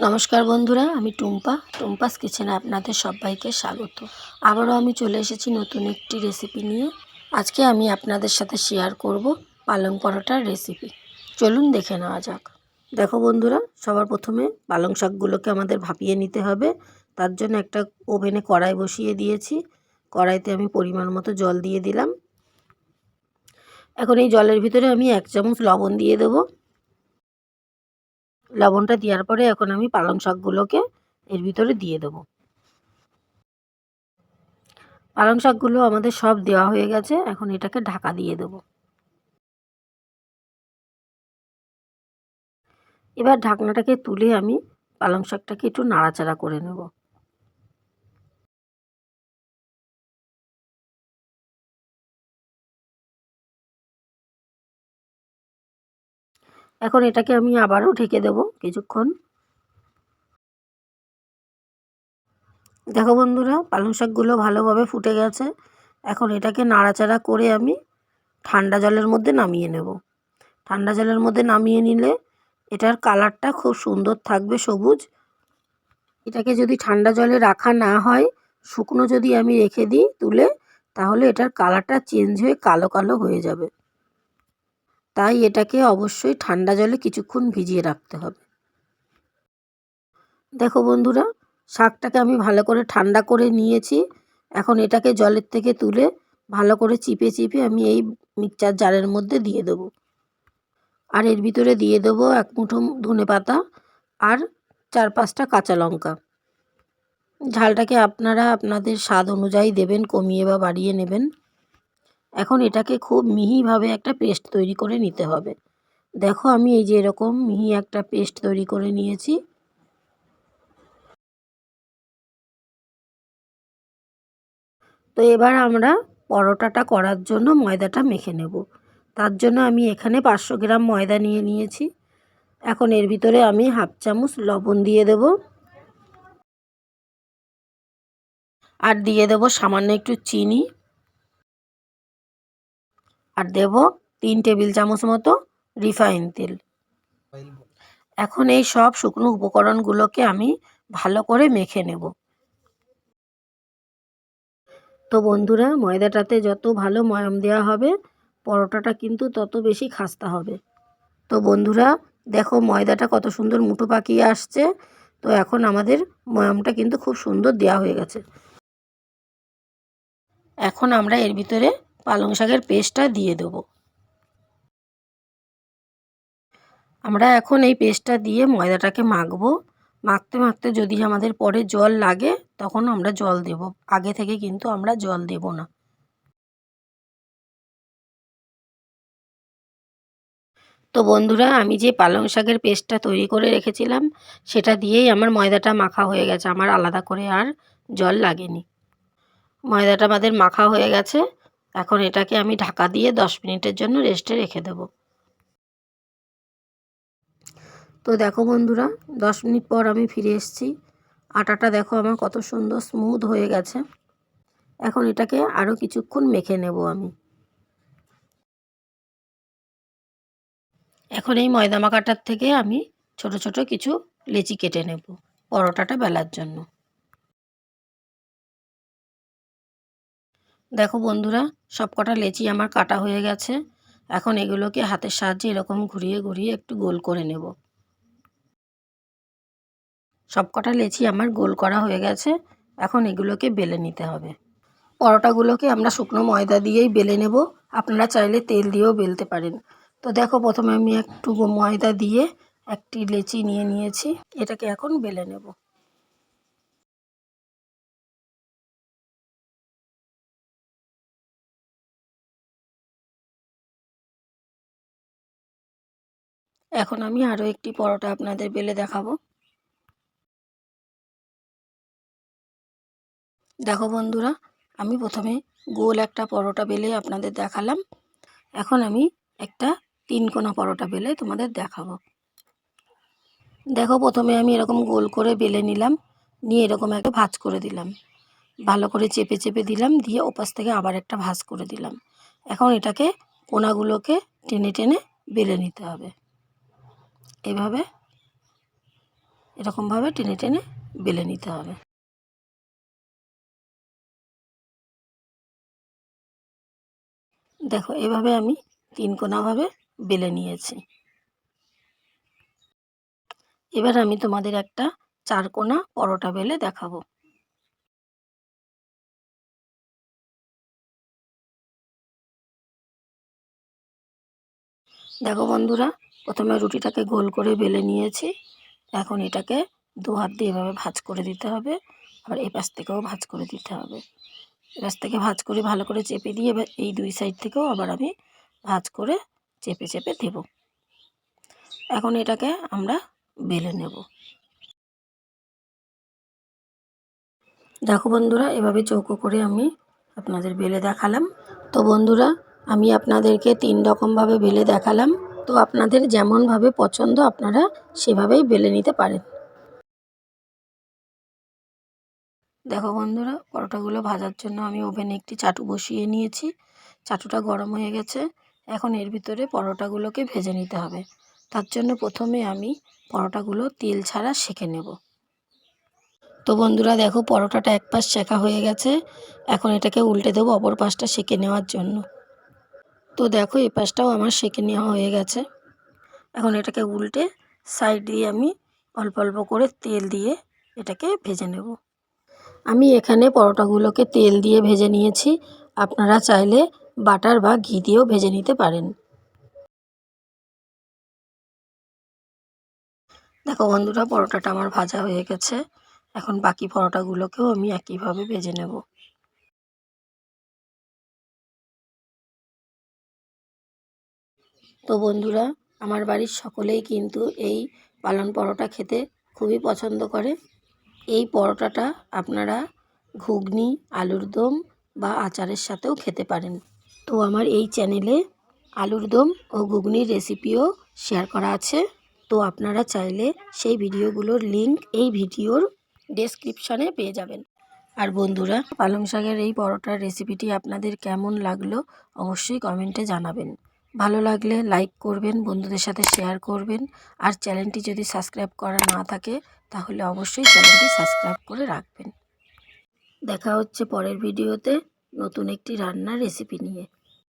নমস্কার বন্ধুরা, আমি টুম্পা। টুম্পাস কিচেনে আপনাদের সবাইকে স্বাগত। আবারও আমি চলে এসেছি নতুন একটি রেসিপি নিয়ে। আজকে আমি আপনাদের সাথে শেয়ার করব পালং পরোটার রেসিপি চলুন দেখে নেওয়া যাক। দেখো বন্ধুরা, সবার প্রথমে পালং শাকগুলোকে আমাদের ভাপিয়ে নিতে হবে। তার জন্য একটা ওভেনে কড়াই বসিয়ে দিয়েছি। কড়াইতে আমি পরিমাণ মতো জল দিয়ে দিলাম। এখন এই জলের ভিতরে আমি এক চামচ লবণ দিয়ে দেবো। লবণটা দেওয়ার পরে এখন আমি পালং শাকগুলোকে এর ভিতরে দিয়ে দেবো। পালং শাকগুলো আমাদের সব দেওয়া হয়ে গেছে, এখন এটাকে ঢাকা দিয়ে দেবো। এবার ঢাকনাটাকে তুলে আমি পালং শাকটাকে একটু নাড়াচাড়া করে নেব। এখন এটাকে আমি আবারও ঢেকে দেব কিছুক্ষণ। দেখো বন্ধুরা, পালং শাকগুলো ভালোভাবে ফুটে গেছে। এখন এটাকে নাড়াচাড়া করে আমি ঠান্ডা জলের মধ্যে নামিয়ে নেব। ঠান্ডা জলের মধ্যে নামিয়ে নিলে এটার কালারটা খুব সুন্দর থাকবে সবুজ। এটাকে যদি ঠান্ডা জলে রাখা না হয়, শুকনো যদি আমি রেখে দিই তুলে, তাহলে এটার কালারটা চেঞ্জ হয়ে কালো কালো হয়ে যাবে। তাই এটাকে অবশ্যই ঠান্ডা জলে কিছুক্ষণ ভিজিয়ে রাখতে হবে। দেখো বন্ধুরা, শাকটাকে আমি ভালো করে ঠান্ডা করে নিয়েছি। এখন এটাকে জলের থেকে তুলে ভালো করে চিপে চিপে আমি এই মিক্সচার জারের মধ্যে দিয়ে দেবো। আর এর ভিতরে দিয়ে দেবো এক মুঠো ধনে পাতা আর চার পাঁচটা কাঁচা লঙ্কা। ঝালটাকে আপনারা আপনাদের স্বাদ অনুযায়ী দেবেন, কমিয়ে বা বাড়িয়ে নেবেন। এখন এটাকে খুব মিহিভাবে একটা পেস্ট তৈরি করে নিতে হবে। দেখো আমি এই যে এরকম মিহি একটা পেস্ট তৈরি করে নিয়েছি। তো এবার আমরা পরোটাটা করার জন্য ময়দাটা মেখে নেব। তার জন্য আমি এখানে পাঁচশো গ্রাম ময়দা নিয়ে নিয়েছি। এখন এর ভিতরে আমি হাফ চামচ লবণ দিয়ে দেব। আর দিয়ে দেব সামান্য একটু চিনি। আর দেব তিন টেবিল চামচ মতো রিফাইন তেল। এখন এই সব শুকনো উপকরণগুলোকে আমি ভালো করে মেখে নেব। তো বন্ধুরা, ময়দাটাতে যত ভালো ময়াম দেওয়া হবে, পরোটাটা কিন্তু তত বেশি খাস্তা হবে। তো বন্ধুরা, দেখো ময়দাটা কত সুন্দর মুঠো পাকিয়ে আসছে। তো এখন আমাদের ময়ামটা কিন্তু খুব সুন্দর দেওয়া হয়ে গেছে। এখন আমরা এর ভিতরে পালং শাকের পেস্টটা দিয়ে দেবো। আমরা এখন এই পেস্টটা দিয়ে ময়দাটাকে মাখবো। মাখতে মাখতে যদি আমাদের পরে জল লাগে, তখন আমরা জল দেব। আগে থেকে কিন্তু আমরা জল দেব না। তো বন্ধুরা, আমি যে পালং শাকের পেস্টটা তৈরি করে রেখেছিলাম, সেটা দিয়েই আমার ময়দাটা মাখা হয়ে গেছে। আমার আলাদা করে আর জল লাগেনি। ময়দাটা আমাদের মাখা হয়ে গেছে। এখন এটাকে আমি ঢাকা দিয়ে দশ মিনিটের জন্য রেস্টে রেখে দেব। তো দেখো বন্ধুরা, দশ মিনিট পর আমি ফিরে এসেছি। আটাটা দেখো আমার কত সুন্দর স্মুথ হয়ে গেছে। এখন এটাকে আরও কিছুক্ষণ মেখে নেব আমি। এখন এই ময়দা মাখাটার থেকে আমি ছোট ছোট কিছু লেচি কেটে নেব, পরোটাটা বেলার জন্য। দেখো বন্ধুরা সব কটা লেচি আমার কাটা হয়ে গেছে। এখন এগুলোকে হাতের সাহায্যে এরকম ঘুরিয়ে ঘুরিয়ে একটু গোল করে নেব। সব কটা লেচি আমার গোল করা হয়ে গেছে। এখন এগুলোকে বেলে নিতে হবে। পরোটাগুলোকে আমরা শুকনো ময়দা দিয়েই বেলে নেব। আপনারা চাইলে তেল দিয়েও বেলতে পারেন। তো দেখো, প্রথমে আমি একটু ময়দা দিয়ে একটি লেচি নিয়ে নিয়েছি। এটাকে এখন বেলে নেব। এখন আমি আরও একটি পরোটা আপনাদের বেলে দেখাবো। দেখো বন্ধুরা, আমি প্রথমে গোল একটা পরোটা বেলে আপনাদের দেখালাম। এখন আমি একটা তিন কোনা পরোটা বেলে তোমাদের দেখাবো। দেখো প্রথমে আমি এরকম গোল করে বেলে নিলাম, নিয়ে এরকম একটা ভাজ করে দিলাম। ভালো করে চেপে চেপে দিলাম, দিয়ে ওপাশ থেকে আবার একটা ভাজ করে দিলাম। এখন এটাকে কোনাগুলোকে টেনে টেনে বেলে নিতে হবে। এভাবে এরকমভাবে টেনে টেনে বেলে নিতে হবে। দেখো, এভাবে আমি তিন কোনাভাবে বেলে নিয়েছি। এবার আমি তোমাদের একটা চার কোনা পরোটা বেলে দেখাবো। দেখো বন্ধুরা প্রথমে রুটিটাকে গোল করে বেলে নিয়েছি। এখন এটাকে দু হাত দিয়ে এভাবে ভাজ করে দিতে হবে। আবার এই পাশ থেকেও ভাজ করে দিতে হবে। এপাশ থেকে ভাজ করে ভালো করে চেপে দিয়ে এবার এই দুই সাইড থেকেও আবার আমি ভাজ করে চেপে চেপে দেব। এখন এটাকে আমরা বেলে নেব। দেখো বন্ধুরা, এভাবে চৌকো করে আমি আপনাদের বেলে দেখালাম। তো বন্ধুরা, আমি আপনাদেরকে তিন রকমভাবে বেলে দেখালাম। তো আপনাদের যেমনভাবে পছন্দ, আপনারা সেভাবেই বেলে নিতে পারেন। দেখো বন্ধুরা, পরোটাগুলো ভাজার জন্য আমি ওভেনে একটি চাটু বসিয়ে নিয়েছি। চাটুটা গরম হয়ে গেছে। এখন এর ভিতরে পরোটাগুলোকে ভেজে নিতে হবে। তার জন্য প্রথমে আমি পরোটাগুলো তেল ছাড়া সেঁকে নেব। তো বন্ধুরা, দেখো পরোটাটা এক পাশ শেখা হয়ে গেছে। এখন এটাকে উল্টে দেবো অপর পাশটা সেঁকে নেওয়ার জন্য। তো দেখো, এই পাশটাও আমার সেঁকে নেওয়া হয়ে গেছে। এখন এটাকে উল্টে সাইড দিয়ে আমি অল্প অল্প করে তেল দিয়ে এটাকে ভেজে নেব। আমি এখানে পরোটাগুলোকে তেল দিয়ে ভেজে নিয়েছি। আপনারা চাইলে বাটার বা ঘি দিয়েও ভেজে নিতে পারেন। দেখো বন্ধুরা, পরোটাটা আমার ভাজা হয়ে গেছে। এখন বাকি পরোটাগুলোকেও আমি একইভাবে ভেজে নেব। তো বন্ধুরা, আমার বাড়ির সকলেই কিন্তু এই পালন পরোটা খেতে খুবই পছন্দ করে। এই পরোটাটা আপনারা ঘুগনি, আলুর দম বা আচারের সাথেও খেতে পারেন। তো আমার এই চ্যানেলে আলুর দম ও ঘুগনির রেসিপিও শেয়ার করা আছে। তো আপনারা চাইলে সেই ভিডিওগুলোর লিঙ্ক এই ভিডিওর ডেসক্রিপশানে পেয়ে যাবেন। আর বন্ধুরা, পালং শাকের এই পরোটার রেসিপিটি আপনাদের কেমন লাগল অবশ্যই কমেন্টে জানাবেন। ভালো লাগলে লাইক করবেন, বন্ধুদের সাথে শেয়ার করবেন। আর চ্যানেলটি যদি সাবস্ক্রাইব করা না থাকে, তাহলে অবশ্যই চ্যানেলটি সাবস্ক্রাইব করে রাখবেন। দেখা হচ্ছে পরের ভিডিওতে নতুন একটি রান্নার রেসিপি নিয়ে।